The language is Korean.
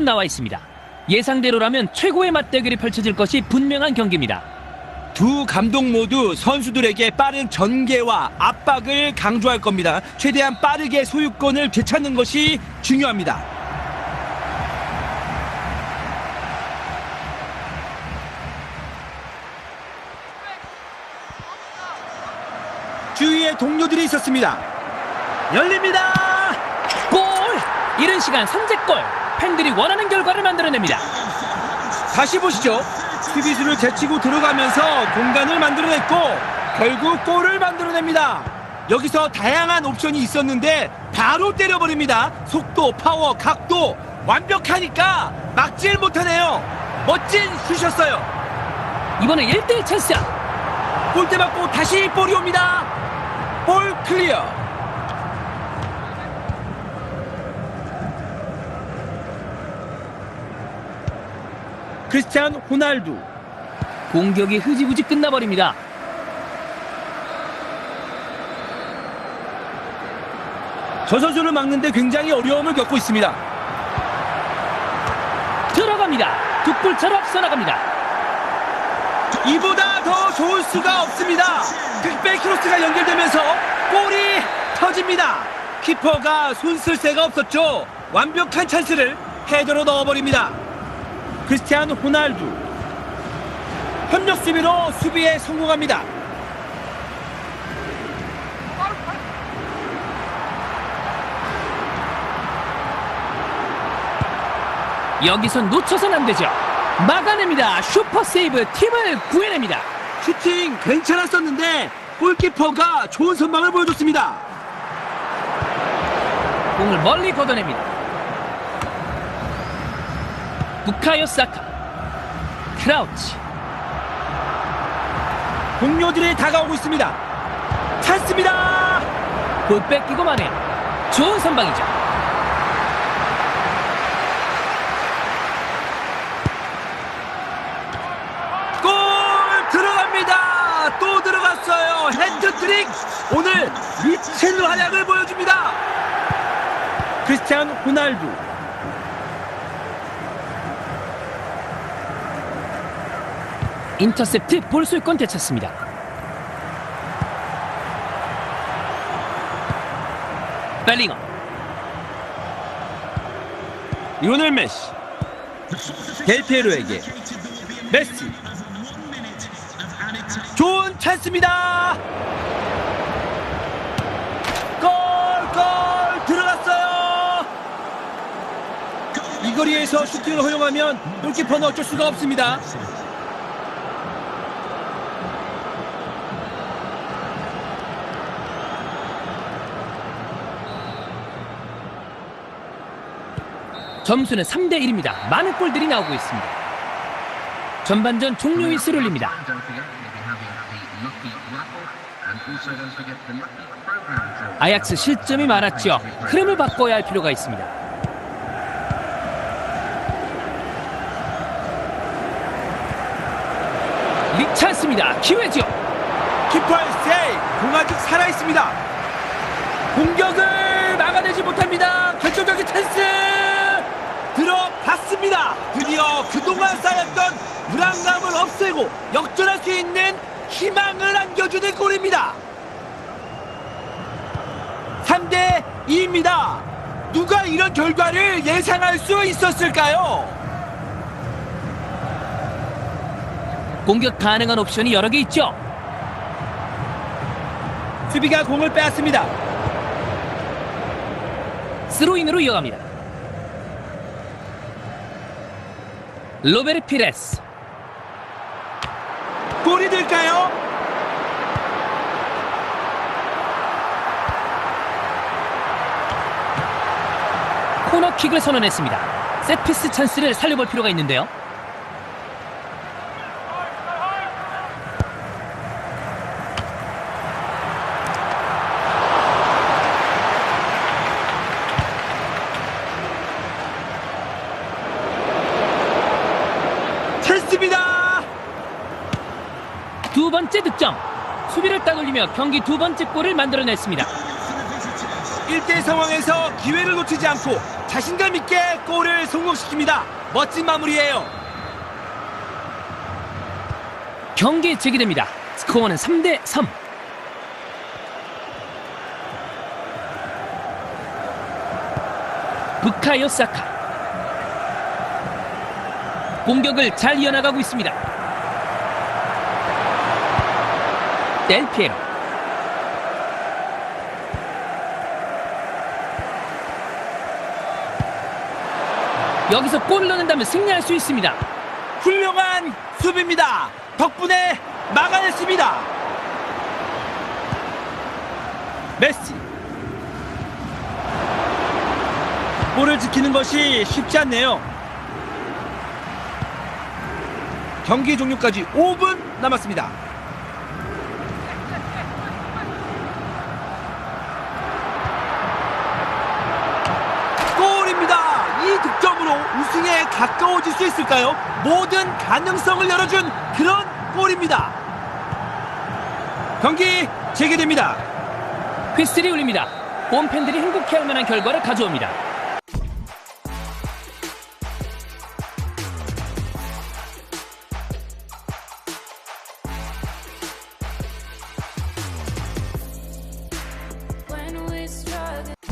나와 있습니다. 예상대로라면 최고의 맞대결이 펼쳐질 것이 분명한 경기입니다. 두 감독 모두 선수들에게 빠른 전개와 압박을 강조할 겁니다. 최대한 빠르게 소유권을 되찾는 것이 중요합니다. 주위에 동료들이 있었습니다. 열립니다. 골! 이른 시간 선제골! 팬들이 원하는 결과를 만들어냅니다. 다시 보시죠. 수비수를 제치고 들어가면서 공간을 만들어냈고 결국 골을 만들어냅니다. 여기서 다양한 옵션이 있었는데 바로 때려버립니다. 속도, 파워, 각도 완벽하니까 막질 못하네요. 멋진 슛이었어요. 이번엔 1대1 찬스야. 골대 맞고 다시 볼이 옵니다. 볼 클리어. 크리스티안 호날두 공격이 흐지부지 끝나버립니다. 저 선수를 막는데 굉장히 어려움을 겪고 있습니다. 들어갑니다. 두 골차로 앞서 나갑니다. 이보다 더 좋을 수가 없습니다. 특별 크로스가 연결되면서 골이 터집니다. 키퍼가 손쓸 새가 없었죠. 완벽한 찬스를 헤더로 넣어버립니다. 크리스티안 호날두 협력 수비로 수비에 성공합니다. 여기선 놓쳐선 안 되죠. 막아냅니다. 슈퍼 세이브 팀을 구해냅니다. 슈팅 괜찮았었는데 골키퍼가 좋은 선방을 보여줬습니다. 공을 멀리 걷어냅니다. 부카요 사카. 크라우치. 동료들이 다가오고 있습니다. 찬스입니다. 볼 뺏기고 마네요. 좋은 선방이죠. 골 들어갑니다. 또 들어갔어요. 헤드트릭. 오늘 미친 활약을 보여줍니다. 크리스티안 호날두. 인터셉트 볼 수있건 되찾습니다. 벨링엄. 리오넬 메시. 델피에로에게 메시. 좋은 찬스입니다. 골, 골 들어갔어요. 이 거리에서 슈팅을 허용하면 골키퍼는 어쩔 수가 없습니다. 점수는 3대 1입니다. 많은 골들이 나오고 있습니다. 전반전 종료 휘슬 울립니다. 아약스 실점이 많았죠. 흐름을 바꿔야 할 필요가 있습니다. 리찬스입니다. 기회죠. 키퍼의 세이 공 아직 살아있습니다 공격을 막아내지 못합니다 결정적인 찬스 들어봤습니다 드디어 그동안 쌓였던 불안감을 없애고 역전할 수 있는 희망을 안겨주는 골입니다 3대 2입니다 누가 이런 결과를 예상할 수 있었을까요? 공격 가능한 옵션이 여러 개 있죠. 수비가 공을 빼앗습니다 스로인으로 이어갑니다. 로베르 피레스. 골이 될까요? 코너킥을 선언했습니다. 세트피스 찬스를 살려볼 필요가 있는데요. 찬스입니다 두 번째 득점. 수비를 따돌리며 경기 두 번째 골을 만들어냈습니다. 1대1 상황에서 기회를 놓치지 않고 자신감 있게 골을 성공시킵니다. 멋진 마무리예요. 경기 재개됩니다. 스코어는 3대 3. 부카요 사카. 공격을 잘 이어나가고 있습니다. 델피에로. 여기서 골을 넣는다면 승리할 수 있습니다. 훌륭한 수비입니다. 덕분에 막아냈습니다. 메시. 볼을 지키는 것이 쉽지 않네요. 경기 종료까지 5분 남았습니다. 득점으로 우승에 가까워질 수 있을까요? 모든 가능성을 열어준 그런 골입니다. 경기 재개됩니다. 휘슬이 울립니다. 홈팬들이 행복해할 만한 결과를 가져옵니다.